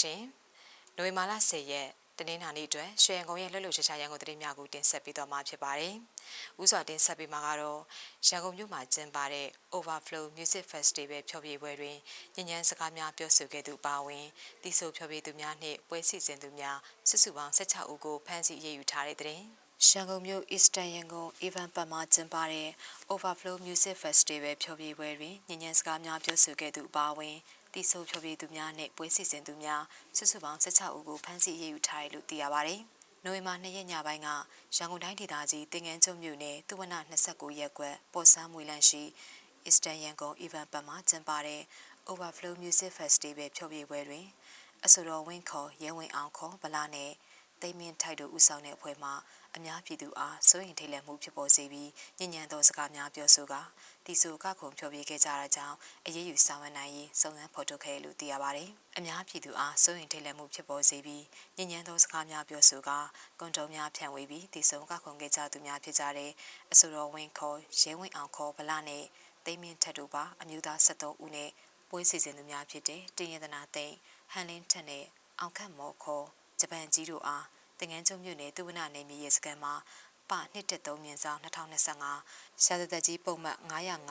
ရှင်။နိုဝင်ဘာလ10ရက်တနင်္လာနေ့အတွက်ရွှေရန်ကုန်ရဲ့လွတ်လွတ်ရှားရှားရန်ကုန်သတင်းများကိုတင်ဆက်ပေးသွားမှာဖြစ်ပါတယ်။ဥစွာတင်ဆက်ပေးမှာကတော့ရန်ကုန်မြို့မှာကျင်းပတဲ့ Overflow Music Festival ဖျော်ဖြေပွဲတွင်ညဉ့်ညမ်းစကားများပြောဆိုခဲ့သူပါဝင်တီဆိုဖျော်ဖြေသူများနှင့်ပွဲစီစဉ်သူများစုစုပေါင်း16ဦးကိုဖမ်းဆီးအရေးယူထားတဲ့တဲ့တင်။ရန်ကုန်မြို့ Eastern ရန်ကုန် Event ပတ်မှာကျင်းပတဲ့ Overflow Music Festival ဖျော်ဖြေပွဲတွင်ညဉ့်ညမ်းစကားများပြောဆိုခဲ့သူပါဝင် တီဆိုဖျော်ဖြေသူများနှင့်ပွဲစီစဉ်သူများစုစုပေါင်း16ဦးကိုဖမ်းဆီးအရေးယူထားတယ်လို့သိရပါတယ်။နိုဝင်ဘာ2ရက်ညပိုင်းကရန်ကုန်တိုင်းဒေသကြီးတင်ငန်းကျွန်းမြို့နယ်သူဝန29ရပ်ကွက်ပေါ်ဆန်းမွေလန့်ရှိ Eastern ရန်ကုန် Event ပတ်မှာကျင်းပတဲ့ Overflow Music Festival ဖျော်ဖြေပွဲတွင်အဆိုတော်ဝင်းခေါ်ရဲဝင်းအောင်ခေါ်ဗလာနဲ့သိမ့်မင်းထိုက်တို့ဦးဆောင်တဲ့အဖွဲ့မှ အများပြည်သူအားစိုးရင်ထိတ်လန့်မှုဖြစ်ပေါ်စေပြီးညဉ့်ညံသောစကားများပြောဆိုကာတီဆိုကခုံဖျော်ဖြေခဲ့ကြတာကြောင့်အရေးယူဆောင်ရွက်နိုင်ရေးစုံစမ်းဖော်ထုတ်ခဲ့လို့သိရပါတယ်။အများပြည်သူအားစိုးရင်ထိတ်လန့်မှုဖြစ်ပေါ်စေပြီးညဉ့်ညံသောစကားများပြောဆိုကာကွန်တုံများဖြန့်ဝေပြီးတီဆိုကခုံခဲ့ကြသူများဖြစ်ကြတဲ့အဆိုတော်ဝင်းခေါ်ရဲဝင်းအောင်ခေါ်ဗလာနဲ့သိမ့်မင်းထက်တို့ပါအမျိုးသား73ဦးနဲ့ပွဲစီစဉ်သူများဖြစ်တဲ့တင်ရတနာသိန်းဟန်လင်းထက်နဲ့အောင်ခတ်မော်ခေါ်ဂျပန်ကြီးတို့အား တင်ငန်းချုံမြို့နယ်သူဝနနယ်မြေရဲစခန်းမှာပ113မြင်းဆောင်2025ရှာသသက်ကြီးပုံမှတ်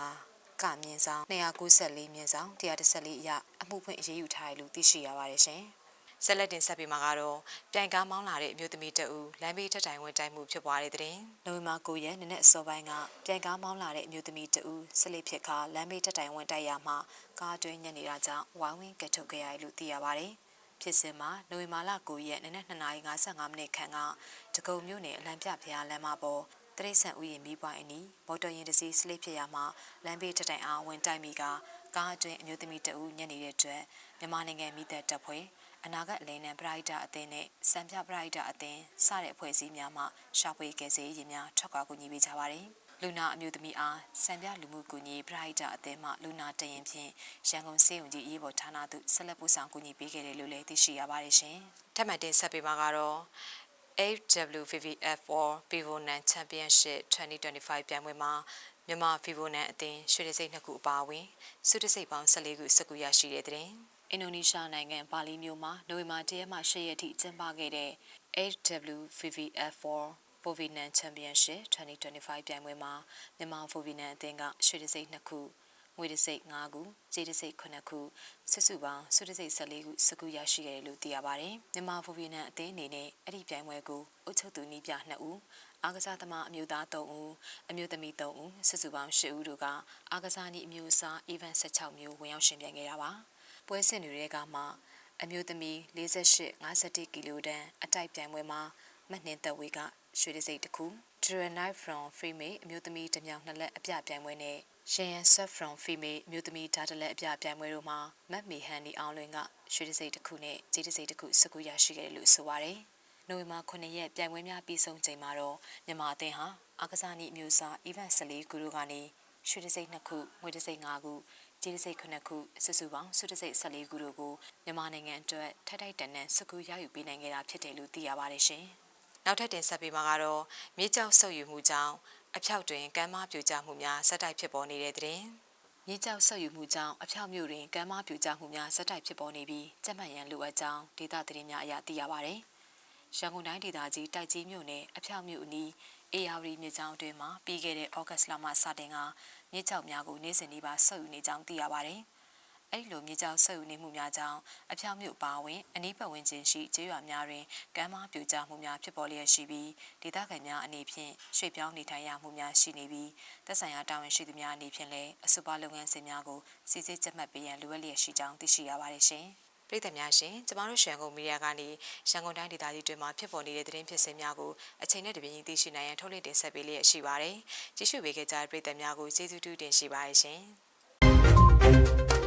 905ကမြင်းဆောင်294မြင်းဆောင်114အရအမှုဖွင့်အရေးယူထားတယ်လို့သိရှိရပါတယ်ရှင်။ဆက်လက်တင်ဆက်ပေးမှာကတော့ပြိုင်ကားမောင်းလာတဲ့အမျိုးသမီးတဦးလမ်းဘေးထက်တိုင်ဝင်တိုက်မှုဖြစ်ပွားတဲ့တဲ့တင်။နိုဝင်ဘာ9ရက်နေ့နဲ့အစောပိုင်းကပြိုင်ကားမောင်းလာတဲ့အမျိုးသမီးတဦးဆက်လက်ဖြစ်ခါလမ်းဘေးထက်တိုင်ဝင်တိုက်ရမှာကားတွင်းညနေတာကြောင့်ဝိုင်းဝန်းကက်ထုတ်ခဲ့ရတယ်လို့သိရပါတယ်။ ဖြစ်စဉ်မှာနိုဝင်ဘာလ9ရက်နေ့နဲ့2:55မိနစ်ခန့်ကတကုံမြို့နယ်အလံပြဖျားလမ်းမပေါ်တရိတ်ဆန်ဥယျာဉ်မိပွိုင်းအနီးမော်တော်ယာဉ်တစ်စီးစလိပ်ဖြစ်ရမှာလမ်းဘေးထတိုင်အားဝင်တိုက်မိကကားအတွင်းအမျိုးသမီးတဦးညက်နေတဲ့အတွက်မြန်မာနိုင်ငံမိသက်တပ်ဖွဲ့အနာဂတ်အလင်းနဲ့ပရိုက်တာအသင်းနဲ့စံပြပရိုက်တာအသင်းစတဲ့အဖွဲ့အစည်းများမှရှာဖွေကယ်ဆယ်ရေးများထွက်ခွာကူညီပေးကြပါတယ်။ လူနာအမျိုးသမီးအားစံပြလူမှုကူညီပရိုက်တာအသင်းမှလူနာတရင်ဖြင့်ရန်ကုန်စေယုံကြီးရေးပေါ်ဌာနသို့ဆက်လက်ပို့ဆောင်ကူညီပေးခဲ့တယ်လို့လည်းသိရှိရပါတယ်ရှင်။ထပ်မံတင်ဆက်ပေးမှာကတော့ AWVVF4 Vivonan Championship 2025ပြိုင်ပွဲမှာမြန်မာ Vivonan အသင်းရွှေတစိမ့်နှစ်ခုအပါအဝင်စုတစိမ့်ပေါင်း14ခုစကူရရှိတဲ့တဲ့အင်ဒိုနီးရှားနိုင်ငံပါလီမြို့မှာနိုဝင်ဘာ၁ရက်မှ၈ရက်ထိကျင်းပခဲ့တဲ့ AWVVF4 Fovinan Championship 2025ပြိုင်ပွဲမှာမြန်မာ Fovinan အသင်းကရွှေတစိမ့်2ခုငွေတစိမ့်5ခုကြေးတစိမ့်9ခုစစ်စုပေါင်းစုတစိမ့်14ခုစကူရရှိခဲ့တယ်လို့သိရပါတယ်မြန်မာ Fovinan အသင်းအနေနဲ့အဲ့ဒီပြိုင်ပွဲကိုအုပ်ချုပ်သူနီးပြ2ဦးအားကစားသမားအမျိုးသား3ဦးအမျိုးသမီး3ဦးစစ်စုပေါင်း10ဦးတို့ကအားကစားနည်းအမျိုးအစား event 16မျိုးဝင်ရောက်ရှင်ပြိုင်ခဲ့တာပါပွဲစဉ်တွေကမှအမျိုးသမီး48 51ကီလိုတန်အတိုက်ပြိုင်ပွဲမှာမနှင်းသက်ဝေက ရွှေတစိတ်တစ်ခု Drenite from Female အမျိုးသမီးတစ်မြောင်နှစ်လက်အပြပြိုင်ပွဲနဲ့ Cheyenne Set from Female အမျိုးသမီးဓာတ်တလက်အပြပြိုင်ပွဲတို့မှာမတ်မီဟန်နီအောင်လွင်ကရွှေတစိတ်တစ်ခုနဲ့ကြေးတစိတ်တစ်ခုစကူရရှိခဲ့တယ်လို့ဆိုပါတယ်။နိုဝင်ဘာ9ရက်ပြိုင်ပွဲများပြီးဆုံးချိန်မှာတော့မြန်မာအသင်းဟာအာကစားနည်းအမျိုးအစား event 14ခုတို့ကနေရွှေတစိတ်2ခုငွေတစိတ်5ခုကြေးတစိတ်9ခုစုစုပေါင်းစုတစိတ်14ခုတို့ကိုမြန်မာနိုင်ငံအတွက်ထိုက်ထိုက်တန်တန်စကူရယူပေးနိုင်ခဲ့တာဖြစ်တယ်လို့သိရပါတယ်ရှင်။ နောက်ထပ်တင်ဆက်ပေးမှာကတော့မြေကြောက်ဆုပ်ယူမှုကြောင့်အဖြောက်တွင်ကမ်းမပြိုကျမှုများဆက်တိုက်ဖြစ်ပေါ်နေတဲ့တဲ့တင်မြေကြောက်ဆုပ်ယူမှုကြောင့်အဖြောက်မြို့တွင်ကမ်းမပြိုကျမှုများဆက်တိုက်ဖြစ်ပေါ်နေပြီးကြက်မှန်ရန်လိုအပ်ကြောင်းဒေသသတင်းများအရသိရပါတယ်။ရန်ကုန်တိုင်းဒေသကြီးတိုက်ကြီးမြို့နယ်အဖြောက်မြို့အနီးအေယာဝတီမြေကြောင်းအတွင်းမှာပြီးခဲ့တဲ့ဩဂတ်လမှစတင်ကမြေကြောက်များကိုနေ့စဉ်နေ့ပါဆုပ်ယူနေကြောင်းသိရပါတယ်။ အဲ့လိုမြေကြောက်ဆက်ယူနေမှုများကြောင့်အဖျောက်မြို့ပါဝင်အနီးပတ်ဝန်းကျင်ရှိကျေးရွာများတွင်ကမ်းမပြိုကျမှုများဖြစ်ပေါ်လျက်ရှိပြီးဒေသခံများအနေဖြင့်ရွှေ့ပြောင်းနေထိုင်ရမှုများရှိနေပြီးသက်ဆိုင်ရာတာဝန်ရှိသူများအနေဖြင့်လည်းအဆိုပါလုပ်ငန်းစဉ်များကိုစီစစ်ကြက်မှတ်ပေးရန်လိုအပ်လျက်ရှိကြောင်းသိရှိရပါတယ်ရှင်။ပြည်သူများရှင်ကျမတို့ရှန်ကုန်မီဒီယာကနေရှန်ကုန်တိုင်းဒေသကြီးတွင်မှဖြစ်ပေါ်နေတဲ့သတင်းဖြစ်စဉ်များကိုအချိန်နဲ့တပြေးညီသိရှိနိုင်ရန်ထုတ်လွှင့်တင်ဆက်ပေးလျက်ရှိပါတယ်။ကြည့်ရှုပေးကြတဲ့ပြည်သူများကိုကျေးဇူးတူးတင်ရှိပါတယ်ရှင်။